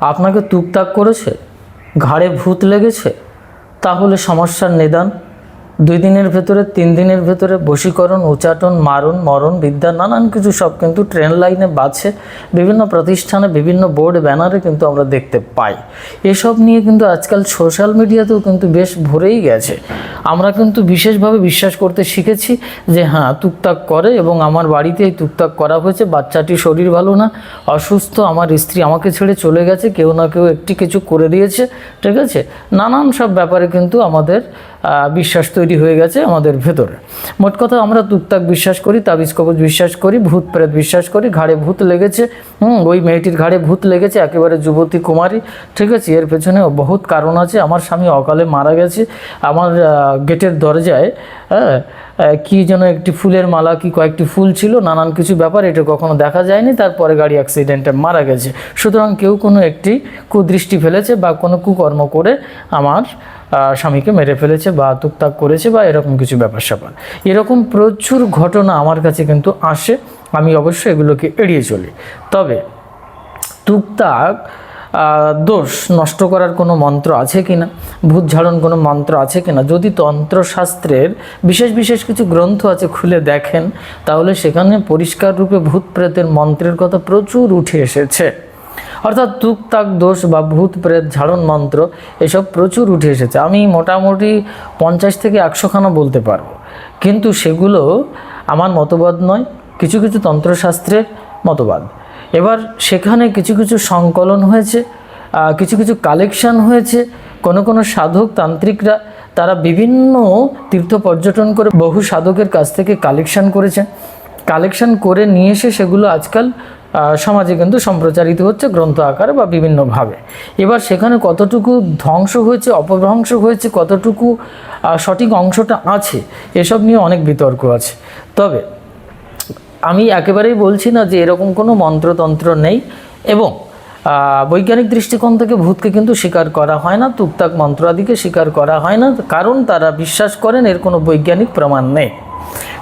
আপনাকে টুকটাক করেছে ঘাড়ে ভূত লেগেছে তাহলে সমস্যার নিদান দুই দিনের ভেতরে, তিন দিনের ভেতরে বশীকরণ উচ্চাটন মারণ, মরণ, বিদ্যা, নানান কিছু সব কিন্তু ট্রেন লাইনে বাছে বিভিন্ন প্রতিষ্ঠানে, বিভিন্ন বোর্ড ব্যানারে কিন্তু আমরা দেখতে পাই। এসব নিয়ে কিন্তু আজকাল সোশ্যাল মিডিয়াতেও কিন্তু বেশ ভরেই গেছে। আমরা কিন্তু বিশেষভাবে বিশ্বাস করতে শিখেছি যে হ্যাঁ তুকতাক করে এবং আমার বাড়িতে এই তুকতাক করা হয়েছে। বাচ্চাটি শরীর ভালো না, অসুস্থ, আমার স্ত্রী আমাকে ছেড়ে চলে গেছে, কেউ না কেউ একটি কিছু করে দিয়েছে, ঠিক আছে? নানান সব ব্যাপারে কিন্তু আমাদের বিশ্বাস তৈরি হয়ে গেছে আমাদের ভেতরে। মোট কথা আমরা তুকতাক বিশ্বাস করি, তাবিজ কবজ বিশ্বাস করি, ভূত প্রেত বিশ্বাস করি, ঘাড়ে ভূত লেগেছে, হুম, ওই মেয়েটির ঘাড়ে ভূত লেগেছে, একেবারে যুবতী কুমারী, ঠিক আছে? এর পেছনে বহুত কারণ আছে। আমার স্বামী অকালে মারা গেছে। আমার গেটের দরজায় হ্যাঁ কি যেন একটি ফুলের মালা কি কয়েকটি ফুল ছিল নানান কিছু ব্যাপার এটা কখনো দেখা যায়নি তারপরে গাড়ি অ্যাক্সিডেন্টে মারা গেছে। সুতরাং কেউ কোনো একটি কুদৃষ্টি ফেলেছে বা কোনো কুকর্ম করে আমার স্বামীকে মেরে ফেলেছে বা তুকতাক করেছে বা এরকম কিছু ব্যাপার স্যাপার। এরকম প্রচুর ঘটনা আমার কাছে কিন্তু আসে আমি অবশ্যই এগুলোকে এড়িয়ে চলি। তবে আহ, দোষ নষ্ট করার কোনো মন্ত্র আছে কি না ভূত ঝাড়ন কোনো মন্ত্র আছে কি না যদি তন্ত্রশাস্ত্রের বিশেষ বিশেষ কিছু গ্রন্থ আছে খুলে দেখেন, তাহলে সেখানে পরিষ্কার রূপে ভূত প্রেতের মন্ত্রের কথা প্রচুর উঠে এসেছে। অর্থাৎ তুকতাক দোষ বা ভূত প্রেত ঝাড়ন মন্ত্র, এসব প্রচুর উঠে এসেছে। আমি মোটামুটি পঞ্চাশ থেকে একশোখানা বলতে পারব। কিন্তু সেগুলো আমার মতবাদ নয়, কিছু কিছু তন্ত্রশাস্ত্রের মতবাদ। এবার সেখানে কিছু কিছু সংকলন হয়েছে কিছু কিছু কালেকশন হয়েছে। কোনো কোনো সাধক তান্ত্রিকরা তারা বিভিন্ন তীর্থ পর্যটন করে বহু সাধকের কাছ থেকে কালেকশন করেছেন। কালেকশন করে নিয়ে এসে সেগুলো আজকাল সমাজে কিন্তু সম্প্রচারিত হচ্ছে গ্রন্থ আকারে বা বিভিন্নভাবে এবার সেখানে কতটুকু ধ্বংস হয়েছে, অপভ্রংশ হয়েছে, কতটুকু সঠিক অংশটা আছে, এসব নিয়ে অনেক বিতর্ক আছে। তবে আমি একেবারেই বলছি না যে এরকম কোনো মন্ত্রতন্ত্র নেই এবং বৈজ্ঞানিক দৃষ্টিকোণ থেকে ভূতকে কিন্তু স্বীকার করা হয় না, তুকতাক মন্ত্রাদিকে স্বীকার করা হয় না, কারণ তারা বিশ্বাস করেন এর কোনো বৈজ্ঞানিক প্রমাণ নেই।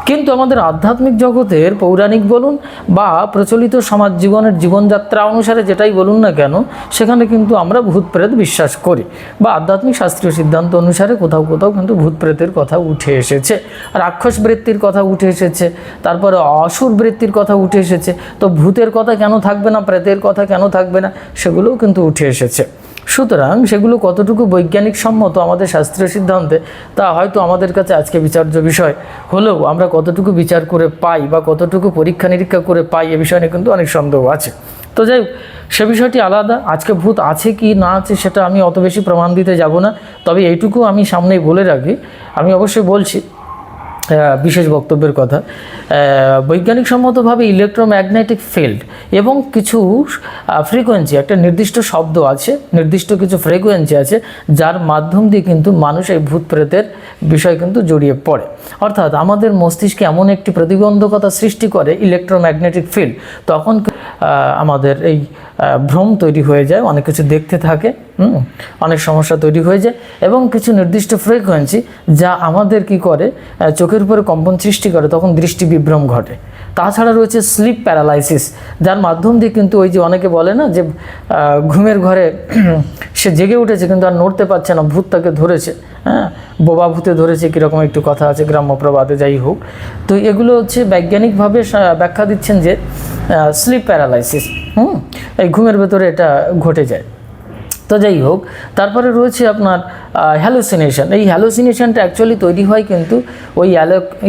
কিন্তু আমাদের আধ্যাত্মিক জগতের পৌরাণিক বলুন বা প্রচলিত সমাজ জীবনের জীবনযাত্রা অনুসারে যেটাই বলুন না কেন, সেখানে কিন্তু আমরা ভূত প্রেত বিশ্বাস করি। বা আধ্যাত্মিক শাস্ত্রীয় সিদ্ধান্ত অনুসারে কোথাও কোথাও কিন্তু ভূত প্রেতের কথা উঠে এসেছে। রাক্ষস বৃত্তির কথা উঠে এসেছে, তারপরে অসুর বৃত্তির কথা উঠে এসেছে। তো ভূতের কথা কেন থাকবে না, প্রেতের কথা কেন থাকবে না, সেগুলোও কিন্তু উঠে এসেছে। সুতরাং সেগুলো কতটুকু বৈজ্ঞানিক সম্মত আমাদের শাস্ত্রীয় সিদ্ধান্তে তা হয়তো আমাদের কাছে আজকে বিচার্য বিষয়। হলেও আমরা কতটুকু বিচার করে পাই বা কতটুকু পরীক্ষা নিরীক্ষা করে পাই এ বিষয়ে কিন্তু অনেক সন্দেহ আছে। তো যাই হোক, সে বিষয়টি আলাদা আজকে ভূত আছে কি না আছে সেটা আমি অত বেশি প্রমাণ দিতে যাব না। তবে এইটুকু আমি সামনেই বলে রাখি। আমি অবশ্যই বলছি বিশেষ বক্তব্যের কথা। বৈজ্ঞানিক সম্মতভাবে ইলেকট্রোম্যাগনেটিক ফিল্ড এবং কিছু ফ্রিকোয়েন্সি একটা নির্দিষ্ট শব্দ আছে, নির্দিষ্ট কিছু ফ্রিকোয়েন্সি আছে, যার মাধ্যম দিয়ে কিন্তু মানুষ এই ভূত প্রেতের বিষয় কিন্তু জড়িয়ে পড়ে। অর্থাৎ আমাদের মস্তিষ্কে এমন একটি প্রতিবন্ধকতা সৃষ্টি করে ইলেকট্রোম্যাগনেটিক ফিল্ড, তখন আমাদের এই ভ্রম তৈরি হয়ে যায়, অনেক কিছু দেখতে থাকে অনেক সমস্যা তৈরি হয়ে যায় এবং কিছু নির্দিষ্ট ফ্রিকোয়েন্সি যা আমাদের কি করে চোখের উপরে কম্পন সৃষ্টি করে, তখন দৃষ্টি বিভ্রম ঘটে। তাছাড়া রয়েছে স্লিপ প্যারালাইসিস যার মাধ্যম দিয়ে কিন্তু ওই যে অনেকে বলে না যে ঘুমের ঘরে সে জেগে উঠেছে কিন্তু আর নড়তে পারছে না, ভূত তাকে ধরেছে হ্যাঁ? বোবা ভূতে ধরেছে, কীরকম একটু কথা আছে গ্রাম্য প্রবাদে, যাই হোক। তো এগুলো হচ্ছে বৈজ্ঞানিকভাবে ব্যাখ্যা দিচ্ছেন যে স্লিপ প্যারালাইসিস হুম? এই ঘুমের ভেতরে এটা ঘটে যায়। তো যাই হোক, তারপরে রয়েছে আপনার হ্যালোসিনেশন এই হ্যালোসিনেশনটা অ্যাকচুয়ালি তৈরি হয় কিন্তু ওই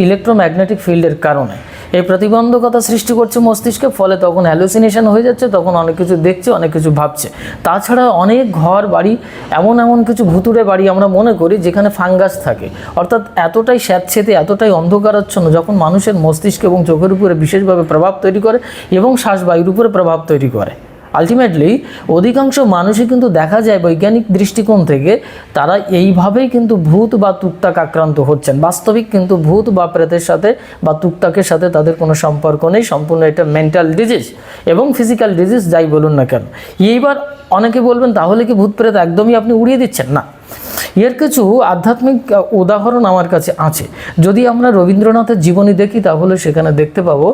ইলেকট্রোম্যাগনেটিক ফিল্ডের কারণে। এই প্রতিবন্ধকতা সৃষ্টি করছে মস্তিষ্কে, ফলে তখন হ্যালোসিনেশন হয়ে যাচ্ছে, তখন অনেক কিছু দেখছে, অনেক কিছু ভাবছে। তাছাড়া অনেক ঘর বাড়ি, এমন এমন কিছু ভুতুরে বাড়ি আমরা মনে করি যেখানে ফাঙ্গাস থাকে। অর্থাৎ এতটাই স্যাঁতছেতে এতটাই অন্ধকারাচ্ছন্ন, যখন মানুষের মস্তিষ্ক এবং চোখের উপরে বিশেষভাবে প্রভাব তৈরি করে এবং শ্বাসবায়ুর উপরে প্রভাব তৈরি করে। আলটিমেটলি অধিকাংশ মানুষই কিন্তু দেখা যায় বৈজ্ঞানিক দৃষ্টিকোণ থেকে তারা এইভাবেই কিন্তু ভূত বা তুকতাক আক্রান্ত হচ্ছেন। বাস্তবিক কিন্তু ভূত বা প্রেতের সাথে বা তুকতাকের সাথে তাদের কোনো সম্পর্ক নেই। সম্পূর্ণ এটা মেন্টাল ডিজিজ এবং ফিজিক্যাল ডিজিজ যাই বলুন না কেন। এইবার অনেকে বলবেন, তাহলে কি ভূত প্রেত একদমই আপনি উড়িয়ে দিচ্ছেন? না। এর কিছু আধ্যাত্মিক উদাহরণ আমার কাছে আছে। যদি আমরা রবীন্দ্রনাথের জীবনী দেখি, তাহলে সেখানে দেখতে পাবো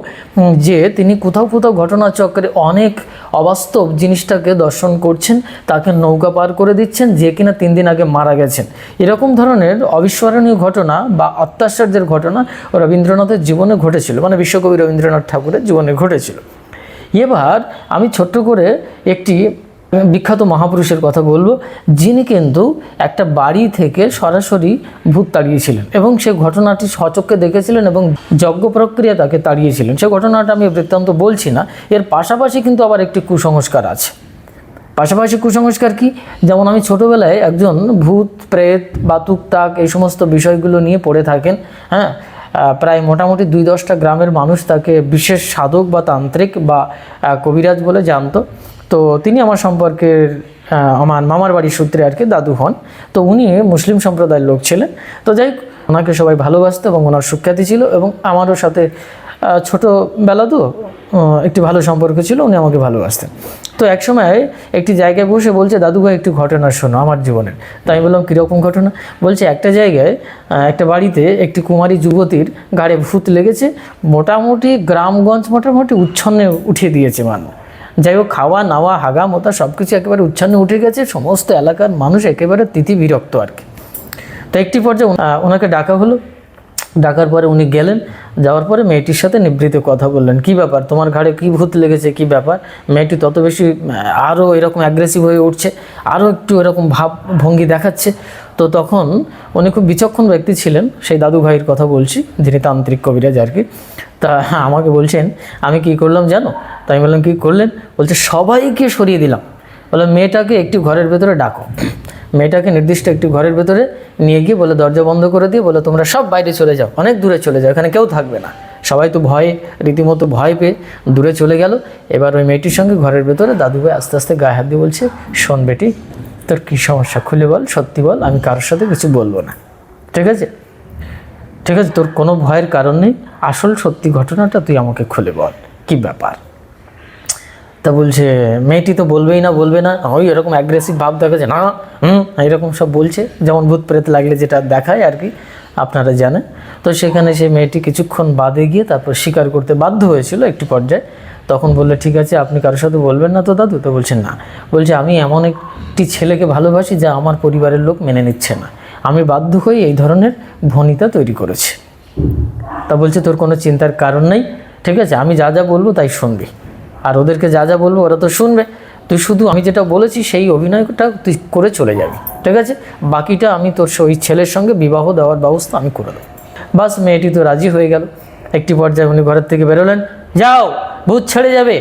যে তিনি কোথাও কোথাও ঘটনাচক্রে অনেক অবাস্তব জিনিসটাকে দর্শন করছেন, তাকে নৌকা পার করে দিচ্ছেন, যে কিনা তিন দিন আগে মারা গেছেন। এরকম ধরনের অবিস্মরণীয় ঘটনা বা অত্যাশ্চর্যের ঘটনা রবীন্দ্রনাথের জীবনে ঘটেছিল মানে বিশ্বকবি রবীন্দ্রনাথ ঠাকুরের জীবনে ঘটেছিল। এবার আমি ছোট্ট করে একটি বিখ্যাত মহাপুরুষের কথা বলব, যিনি কিন্তু একটা বাড়ি থেকে সরাসরি ভূত তাড়িয়েছিলেন এবং সে ঘটনাটি সচক্ষে দেখেছিলেন এবং যজ্ঞ প্রক্রিয়া তাকে তাড়িয়েছিলেন। সে ঘটনাটা আমি বৃত্তান্ত বলছি না, এর পাশাপাশি কিন্তু আবার একটি কুসংস্কার আছে। পাশাপাশি কুসংস্কার কি? যেমন আমি ছোটোবেলায় একজন ভূত, প্রেত বা তুকতাক এই সমস্ত বিষয়গুলো নিয়ে পড়ে থাকেন হ্যাঁ? প্রায় মোটামুটি দুই দশটা গ্রামের মানুষ তাকে বিশেষ সাধক বা তান্ত্রিক বা কবিরাজ বলে জানতো। তো তিনি আমার সম্পর্কের আমার মামার বাড়ির সূত্রে আর কি দাদু হন। তো উনি মুসলিম সম্প্রদায়ের লোক ছিলেন। তো যাই ওনাকে সবাই ভালোবাসত এবং ওনার সুখ্যাতি ছিল এবং আমারও সাথে ছোটোবেলা তো একটি ভালো সম্পর্ক ছিল, উনি আমাকে ভালোবাসতেন। তো এক সময় একটি জায়গায় বসে বলছে, দাদু ভাই, একটু ঘটনা শোনো আমার জীবনের। তাই আমি বললাম, কীরকম ঘটনা? বলছে, একটা জায়গায় একটা বাড়িতে একটি কুমারী যুবতীর গাড়ে ভূত লেগেছে, মোটামুটি গ্রামগঞ্জ মোটামুটি উচ্ছন্নে উঠিয়ে দিয়েছে মানুষ। যাই হোক, খাওয়া, নাওয়া হাগা মোতা সব কিছু একেবারে উচ্ছন্নে উঠে গেছে, সমস্ত এলাকার মানুষ একেবারে তিথি বিরক্ত আর কি। তো একটি পর্যায়ে ওনাকে ডাকা হলো। ডাকার পরে উনি গেলেন, যাওয়ার পরে মেয়েটির সাথে নিবৃত কথা বললেন। কি ব্যাপার? তোমার ঘাড়ে কি ভূত লেগেছে? কি ব্যাপার? মেয়েটি তত বেশি আরও এরকম অ্যাগ্রেসিভ হয়ে উঠছে আরও একটু এরকম ভাব ভঙ্গি দেখাচ্ছে। তো তখন উনি খুব বিচক্ষণ ব্যক্তি ছিলেন, সেই দাদু ভাইয়ের কথা বলছি, যিনি তান্ত্রিক কবিরাজ আর কি। তা হ্যাঁ আমাকে বলছেন, আমি কি করলাম জানো? তাই আমি বললাম, কী করলেন? বলছে, সবাইকে সরিয়ে দিলাম। বললাম মেয়েটাকে একটি ঘরের ভেতরে ডাকো। মেয়েটাকে নির্দিষ্ট একটি ঘরের ভেতরে নিয়ে গিয়ে বলে, দরজা বন্ধ করে দিয়ে বলে, তোমরা সব বাইরে চলে যাও, অনেক দূরে চলে যাও, এখানে কেউ থাকবে না। সবাই তো ভয়ে, রীতিমতো ভয় পেয়ে দূরে চলে গেল। এবার ওই মেয়েটির সঙ্গে ঘরের ভেতরে দাদুভাই আস্তে আস্তে গায়ে হাত দিয়ে বলছে, শোন বেটি তোর কী সমস্যা? খুলে বল, সত্যি বল, আমি কারোর সাথে কিছু বলব না। ঠিক আছে? ঠিক আছে, তোর কোনো ভয়ের কারণ নেই। আসল সত্যি ঘটনাটা তুই আমাকে খুলে বল। কি ব্যাপার? তা বলছে, মেয়েটি তো বলবেই না, বলবে না। ওই এরকম অ্যাগ্রেসিভ ভাব দেখাচ্ছে। না, হুম এরকম সব বলছে। যেমন ভূত প্রেত লাগলে যেটা দেখায় আর কি, আপনারা জানেন। তো সেখানে সে মেয়েটি কিছুক্ষণ বাদে গিয়ে তারপর স্বীকার করতে বাধ্য হয়েছিল একটি পর্যায়ে। তখন বললে, ঠিক আছে, আপনি কারোর সাথে বলবেন না তো দাদু? তো বলছেন না। বলছে, আমি এমন একটি ছেলেকে ভালোবাসি যা আমার পরিবারের লোক মেনে নিচ্ছে না। আমি বাধ্য হয়ে এই ধরনের ভনিতা তৈরি করেছি। তা বলছে, তোর কোনো চিন্তার কারণ নেই। ঠিক আছে, আমি যা যা বলব তাই শুনবি। আর ওদেরকে যা যা বলব ওরা তো শুনবে। তুই শুধু, আমি যেটা বলেছি সেই অভিনয়টা তুই করে চলে যাবি। ঠিক আছে? বাকিটা আমি তোর ওই ছেলের সঙ্গে বিবাহ দেওয়ার ব্যবস্থা আমি করে দেবো। বাস, মেয়েটি তো রাজি হয়ে গেল। একটি পর্যায়ে উনি ঘরের থেকে বেরোলেন। যাও! ভূত ছেড়ে যাবে।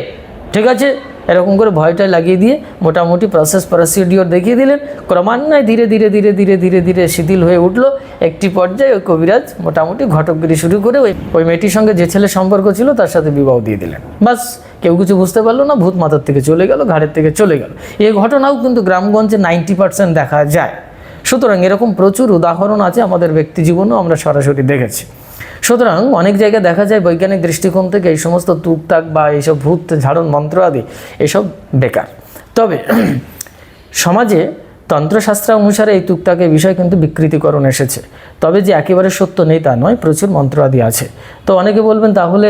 ঠিক আছে? এরকম করে ভয়টা লাগিয়ে দিয়ে মোটামুটি প্রসেস প্রসিডিওর দেখিয়ে দিলেন। ক্রমান্বয়ে ধীরে ধীরে ধীরে ধীরে ধীরে ধীরে শিথিল হয়ে উঠল। একটি পর্যায়ে ওই কবিরাজ মোটামুটি ঘটকগিরি শুরু করে ওই ওই মেয়েটির সঙ্গে যে ছেলে সম্পর্ক ছিল তার সাথে বিবাহ দিয়ে দিলেন। বাস, কেউ কিছু বুঝতে পারল না, ভূত মাথার থেকে চলে গেল, ঘাড়ের থেকে চলে গেল। এই ঘটনাও কিন্তু গ্রামগঞ্জে নাইনটি পার্সেন্ট দেখা যায়। সুতরাং এরকম প্রচুর উদাহরণ আছে আমাদের ব্যক্তি জীবনেও আমরা সরাসরি দেখেছি। সুতরাং অনেক জায়গায় দেখা যায় বৈজ্ঞানিক দৃষ্টিকোণ থেকে এই সমস্ত তুকতাক বা এইসব ভূত, ঝাড়ন, মন্ত্র আদি এসব বেকার। তবে সমাজে তন্ত্রশাস্ত্র অনুসারে এই তুকতাকের বিষয় কিন্তু বিকৃতিকরণ এসেছে। তবে যে একেবারে সত্য নেই তা নয়, প্রচুর মন্ত্র আদি আছে। তো অনেকে বলবেন, তাহলে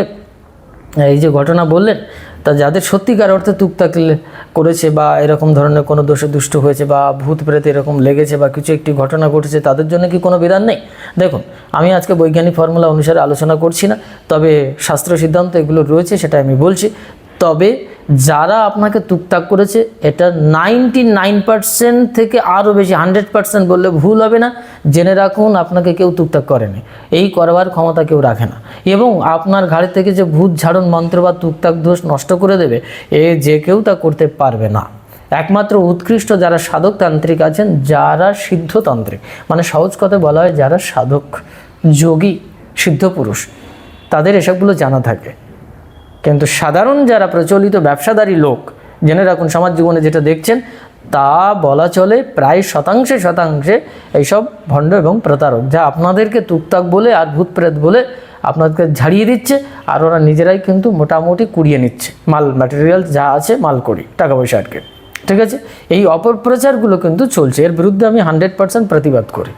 এই যে ঘটনা বললেন তা যাদের সত্যিকার অর্থে তুকতাক করেছে বা এরকম ধরনের কোনো দোষে দুষ্ট হয়েছে বা ভূত প্রেত এরকম লেগেছে বা কিছু একটি ঘটনা ঘটেছে, তাদের জন্য কি কোনো বিধান নেই? দেখুন, আমি আজকে বৈজ্ঞানিক ফর্মুলা অনুসারে আলোচনা করছি না, তবে শাস্ত্র সিদ্ধান্ত এগুলো রয়েছে সেটা আমি বলছি। তবে যারা আপনাকে তুকতাক করেছে, এটা নাইনটি নাইন পার্সেন্ট থেকে আরও বেশি হান্ড্রেড পার্সেন্ট বললে ভুল হবে না। জেনে রাখুন, আপনাকে কেউ তুকতাক করেনি। এই করবার ক্ষমতা কেউ রাখে না। এবং আপনার ঘাড়ি থেকে যে ভূত ঝাড়ন মন্ত্র বা তুকতাক দোষ নষ্ট করে দেবে, এ যে কেউ তা করতে পারবে না। একমাত্র উৎকৃষ্ট যারা সাধক তান্ত্রিক আছেন, যারা সিদ্ধতান্ত্রিক। মানে সহজ কথা বলা হয়, যারা সাধক যোগী, সিদ্ধ পুরুষ, তাদের এসবগুলো জানা থাকে। কিন্তু সাধারণ যারা প্রচলিত ব্যবসাদারী লোক, জেনে রাখুন সমাজ জীবনে যেটা দেখছেন, তা বলা চলে প্রায় শতাংশে শতাংশে এইসব ভণ্ড এবং প্রতারক, যা আপনাদেরকে তুকতাক বলে আর ভূত প্রেত বলে আপনাদেরকে ঝাড়িয়ে দিচ্ছে আর ওরা নিজেরাই কিন্তু মোটামুটি কুড়িয়ে নিচ্ছে। মাল ম্যাটেরিয়াল যা আছে মাল করি টাকা পয়সা আর কি ঠিক আছে? এই অপপ্রচারগুলো কিন্তু চলছে। এর বিরুদ্ধে আমি হান্ড্রেড পার্সেন্ট প্রতিবাদ করি।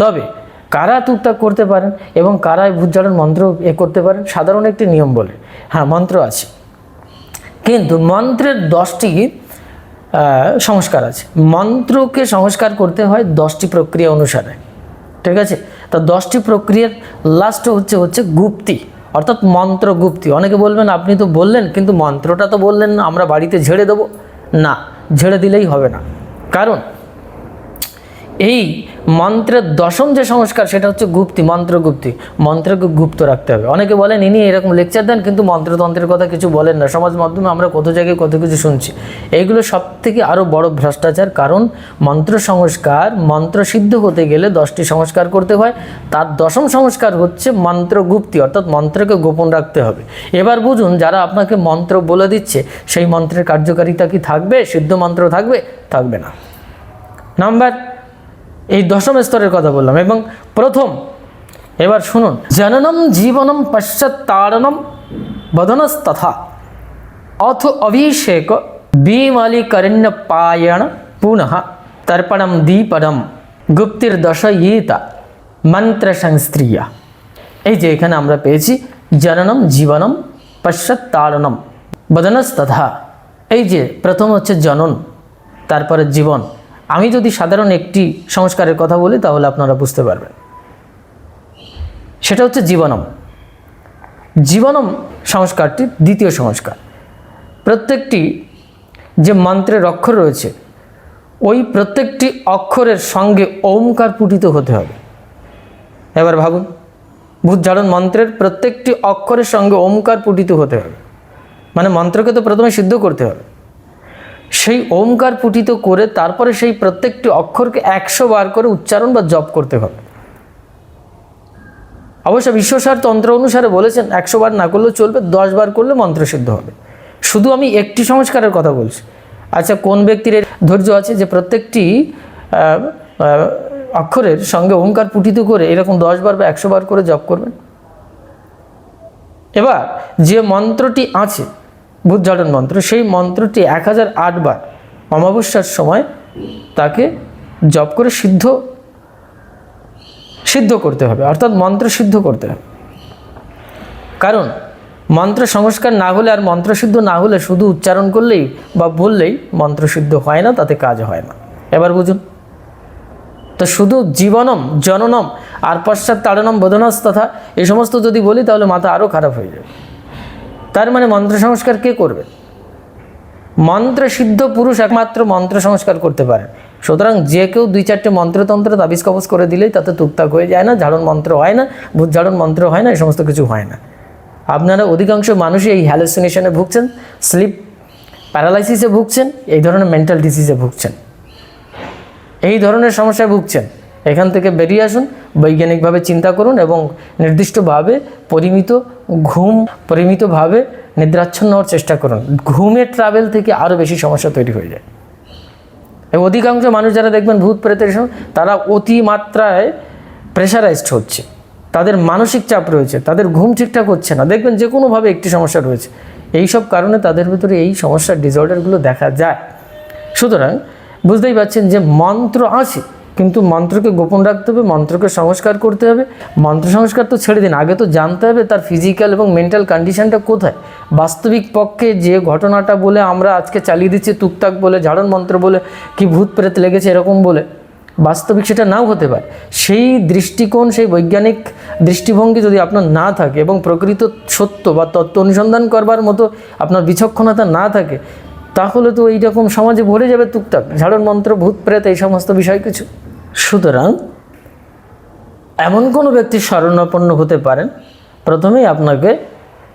তবে কারা টুকটাক করতে পারেন এবং কারা ভূতজাড়ন মন্ত্র এ করতে পারেন, সাধারণ একটি নিয়ম বলে। হ্যাঁ মন্ত্র আছে। কিন্তু মন্ত্রের দশটি সংস্কার আছে। মন্ত্রকে সংস্কার করতে হয় দশটি প্রক্রিয়া অনুসারে। ঠিক আছে? তা দশটি প্রক্রিয়ার লাস্ট হচ্ছে হচ্ছে গুপ্তি, অর্থাৎ মন্ত্র গুপ্তি। অনেকে বলবেন, আপনি তো বললেন, কিন্তু মন্ত্রটা তো বললেন না, আমরা বাড়িতে ঝেড়ে দেবো। না, ঝেড়ে দিলেই হবে না। কারণ এই মন্ত্রের দশম যে সংস্কার, সেটা হচ্ছে গুপ্তি মন্ত্রগুপ্তি মন্ত্রকে গুপ্ত রাখতে হবে। অনেকে বলেন, ইনি এরকম লেকচার দেন, কিন্তু মন্ত্রতন্ত্রের কথা কিছু বলেন না। সমাজ মাধ্যমে আমরা কত জায়গায় কত কিছু শুনছি। এইগুলো সব থেকে আরও বড় ভ্রষ্টাচার, কারণ মন্ত্র সংস্কার, মন্ত্র সিদ্ধ হতে গেলে দশটি সংস্কার করতে হয়। তার দশম সংস্কার হচ্ছে মন্ত্রগুপ্তি অর্থাৎ মন্ত্রকে গোপন রাখতে হবে। এবার বুঝুন, যারা আপনাকে মন্ত্র বলে দিচ্ছে, সেই মন্ত্রের কার্যকারিতা কি থাকবে? সিদ্ধ মন্ত্র থাকবে? থাকবে না। নাম্বার এই দশম স্তরের কথা বললাম এবং প্রথম, এবার শুনুন, জননম জীবনম পশ্চাৎ তাড়নম বদনস্তথা অথ অভিষেক বিমলীকরণ্য পায়ণ পুনঃ তর্পণম দীপনম গুপ্তির দশয়ীতা মন্ত্র সংস্ত্রিয়া এই যে এখানে আমরা পেয়েছি, জননম জীবনম পশ্চাৎ তাড়নম বদনস্তথা এই যে প্রথম হচ্ছে জনন, তারপরে জীবন। আমি যদি সাধারণ একটি সংস্কারের কথা বলি, তাহলে আপনারা বুঝতে পারবেন। সেটা হচ্ছে জীবনম। জীবনম সংস্কারটি দ্বিতীয় সংস্কার। প্রত্যেকটি যে মন্ত্রের অক্ষর রয়েছে, ওই প্রত্যেকটি অক্ষরের সঙ্গে ওমকার পুটিত হতে হবে। এবার ভাবুন ভূতঝাড়ন মন্ত্রের প্রত্যেকটি অক্ষরের সঙ্গে ওমকার পুটিত হতে হবে। মানে মন্ত্রকে তো প্রথমে সিদ্ধ করতে হবে। সেই ওমকার পুটিত করে তারপরে সেই প্রত্যেকটি অক্ষরকে একশো বার করে উচ্চারণ বা জপ করতে হবে। অবশ্য বিশ্বসার তন্ত্র অনুসারে বলেছেন, একশো বার না করলেও চলবে, দশ বার করলে মন্ত্র সিদ্ধ হবে। শুধু আমি একটি সংস্কারের কথা বলছি। আচ্ছা কোন ব্যক্তির ধৈর্য আছে যে প্রত্যেকটি অক্ষরের সঙ্গে ওমকার পুটিত করে এরকম দশ বার বা একশো বার করে জপ করবেন? এবার, যে মন্ত্রটি আছে বুদ্ধঝাড়ন মন্ত্র, সেই মন্ত্রটি এক হাজার আটবার অমাবস্যার সময় তাকে জপ করে সিদ্ধ সিদ্ধ করতে হবে, অর্থাৎ মন্ত্র সিদ্ধ করতে হবে। কারণ মন্ত্র সংস্কার না হলে আর মন্ত্র সিদ্ধ না হলে শুধু উচ্চারণ করলেই বা বললেই মন্ত্র সিদ্ধ হয় না, তাতে কাজ হয় না। এবার বুঝুন। তো শুধু জীবনম, জননম, আর পশ্চাৎ তাড়নম বোধনস তথা এই সমস্ত যদি বলি তাহলে মাথা আরও খারাপ হয়ে যাবে। তার মানে মন্ত্র সংস্কার কে করবে? মন্ত্র সিদ্ধ পুরুষ একমাত্র মন্ত্র সংস্কার করতে পারে। সুতরাং যে কেউ দুই চারটে মন্ত্রতন্ত্র তাবিজ কবজ করে দিলেই তাতে টুকটাক হয়ে যায় না, ঝাড়ন মন্ত্র হয় না, ভূত ঝাড়ন মন্ত্র হয় না এই সমস্ত কিছু হয় না। আপনারা অধিকাংশ মানুষই এই হ্যালোসিনেশনে ভুগছেন স্লিপ প্যারালাইসিসে ভুগছেন, এই ধরনের মেন্টাল ডিজিজে ভুগছেন। এই ধরনের সমস্যায় ভুগছেন। এখান থেকে বেরিয়ে আসুন বৈজ্ঞানিকভাবে চিন্তা করুন এবং নির্দিষ্টভাবে পরিমিত ঘুম, পরিমিতভাবে নিদ্রাচ্ছন্ন হওয়ার চেষ্টা করুন। ঘুমের ট্রাভেল থেকে আরও বেশি সমস্যা তৈরি হয়ে যায়। এবং অধিকাংশ মানুষ যারা দেখবেন ভূত প্রেতের তারা অতিমাত্রায় প্রেশারাইজড হচ্ছে। তাদের মানসিক চাপ রয়েছে, তাদের ঘুম ঠিকঠাক হচ্ছে না। দেখবেন যে কোনোভাবে একটি সমস্যা রয়েছে। এই সব কারণে তাদের ভিতরে এই সমস্যার ডিসঅর্ডারগুলো দেখা যায়। সুতরাং বুঝতেই পারছেন যে মন্ত্র আছে। কিন্তু মন্ত্রকে গোপন রাখতে হবে, মন্ত্রকে সংস্কার করতে হবে। মন্ত্র সংস্কার তো ছেড়ে দিন, আগে তো জানতে হবে তার ফিজিক্যাল এবং মেন্টাল কন্ডিশনটা কোথায়। বাস্তবিক পক্ষে যে ঘটনাটা বলে আমরা আজকে চালিয়ে দিচ্ছি, তুকতাক বলে ঝাড়ন মন্ত্র বলে, কি ভূত প্রেত লেগেছে এরকম বলে, বাস্তবিক সেটা নাও হতে পারে। সেই দৃষ্টিকোণ, সেই বৈজ্ঞানিক দৃষ্টিভঙ্গি যদি আপনার না থাকে এবং প্রকৃত সত্য বা তত্ত্ব অনুসন্ধান করবার মতো আপনার বিচক্ষণতা না থাকে, তাহলে তো এইরকম সমাজে ভরে যাবে টুকটাক ঝাড়ন মন্ত্র, ভূত প্রেত, এই সমস্ত বিষয় কিছু। সুতরাং এমন কোনো ব্যক্তি শরণাপন্ন হতে পারেন। প্রথমেই আপনাকে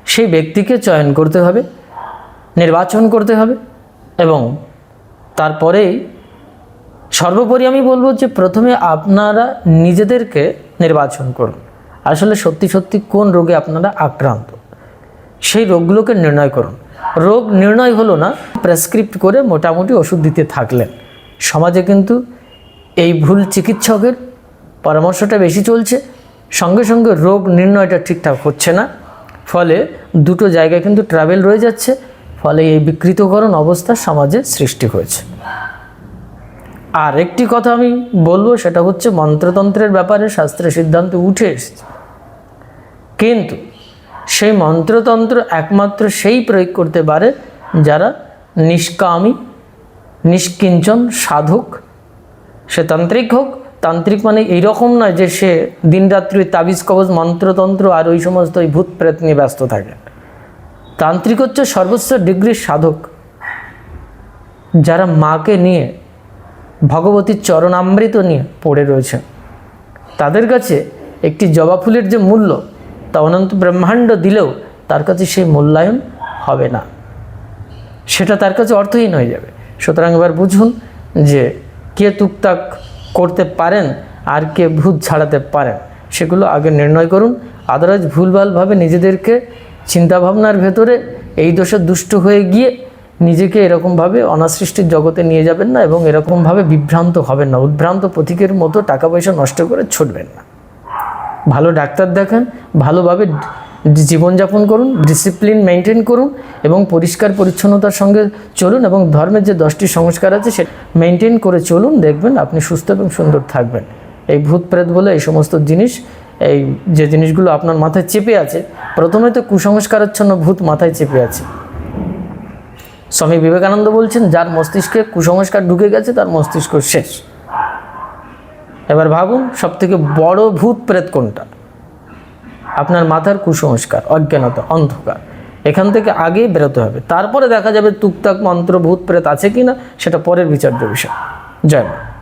সেই ব্যক্তিকে চয়ন করতে হবে, নির্বাচন করতে হবে এবং তারপরেই সর্বোপরি আমি বলব যে প্রথমে আপনারা নিজেদেরকে নির্বাচন করুন। আসলে সত্যি সত্যি কোন রোগে আপনারা আক্রান্ত? সেই রোগগুলোকে নির্ণয় করুন। রোগ নির্ণয় হলো না, প্রেসক্রিপ্ট করে মোটামুটি ওষুধ দিতে থাকলেন। সমাজে কিন্তু এই ভুল চিকিৎসকের পরামর্শটা বেশি চলছে। সঙ্গে সঙ্গে রোগ নির্ণয়টা ঠিকঠাক হচ্ছে না। ফলে দুটো জায়গায় কিন্তু ট্রাভেল রয়ে যাচ্ছে। ফলে এই বিকৃতকরণ অবস্থা সমাজে সৃষ্টি হয়েছে। আর একটি কথা আমি বলব, সেটা হচ্ছে মন্ত্রতন্ত্রের ব্যাপারে শাস্ত্রের সিদ্ধান্ত উঠে এসেছে। কিন্তু সেই মন্ত্রতন্ত্র একমাত্র সেই প্রয়োগ করতে পারে যারা নিষ্কামী, নিষ্কিঞ্চন সাধক সে তান্ত্রিক হোক, তান্ত্রিক মানে এইরকম নয় যে সে দিনরাত্রি তাবিজ, কবজ, মন্ত্রতন্ত্র আর ওই সমস্ত ওই ভূত প্রেত নিয়ে ব্যস্ত থাকে। তান্ত্রিক হচ্ছে সর্বোচ্চ ডিগ্রির সাধক। যারা মাকে নিয়ে, ভগবতীর চরণামৃত নিয়ে পড়ে রয়েছে। তাদের কাছে একটি জবা ফুলের যে মূল্য, তা অনন্ত ব্রহ্মাণ্ড দিলেও তার কাছে সেই মূল্যায়ন হবে না। সেটা তার কাছে অর্থহীন হয়ে যাবে। সুতরাং এবার বুঝুন যে কে টুকটাক করতে পারেন আর কে ভূত ছাড়াতে পারেন, সেগুলো আগে নির্ণয় করুন। আদারওয়াইজ ভুলভালভাবে নিজেদেরকে চিন্তাভাবনার ভেতরে এই দোষে দুষ্ট হয়ে গিয়ে নিজেকে এরকমভাবে অনাসৃষ্টির জগতে নিয়ে যাবেন না এবং এরকমভাবে বিভ্রান্ত হবেন না। উদ্ভ্রান্ত পথিকের মতো টাকা পয়সা নষ্ট করে ছুটবেন না। ভালো ডাক্তার দেখেন, ভালোভাবে জীবনযাপন করুন ডিসিপ্লিন মেনটেন করুন এবং পরিষ্কার পরিচ্ছন্নতার সঙ্গে চলুন এবং ধর্মের যে দশটি সংস্কার আছে সে মেনটেন করে চলুন, দেখবেন আপনি সুস্থ এবং সুন্দর থাকবেন। এই ভূত প্রেত বলে এই সমস্ত জিনিস, এই যে জিনিসগুলো আপনার মাথায় চেপে আছে, প্রথমে তো কুসংস্কারাচ্ছন্ন ভূত মাথায় চেপে আছে। স্বামী বিবেকানন্দ বলছেন, যার মস্তিষ্কে কুসংস্কার ঢুকে গেছে, তার মস্তিষ্ক শেষ। এবার ভাবুন সব থেকে বড় ভূত প্রেত কোনটা? আপনার মাথার কুসংস্কার, অজ্ঞানতা, অন্ধকার। এখান থেকে আগেই বেরোতে হবে। তারপরে দেখা যাবে টুকটাক মন্ত্র ভূত প্রেত আছে কি না সেটা পরের বিচার্য বিষয়। জয় মা।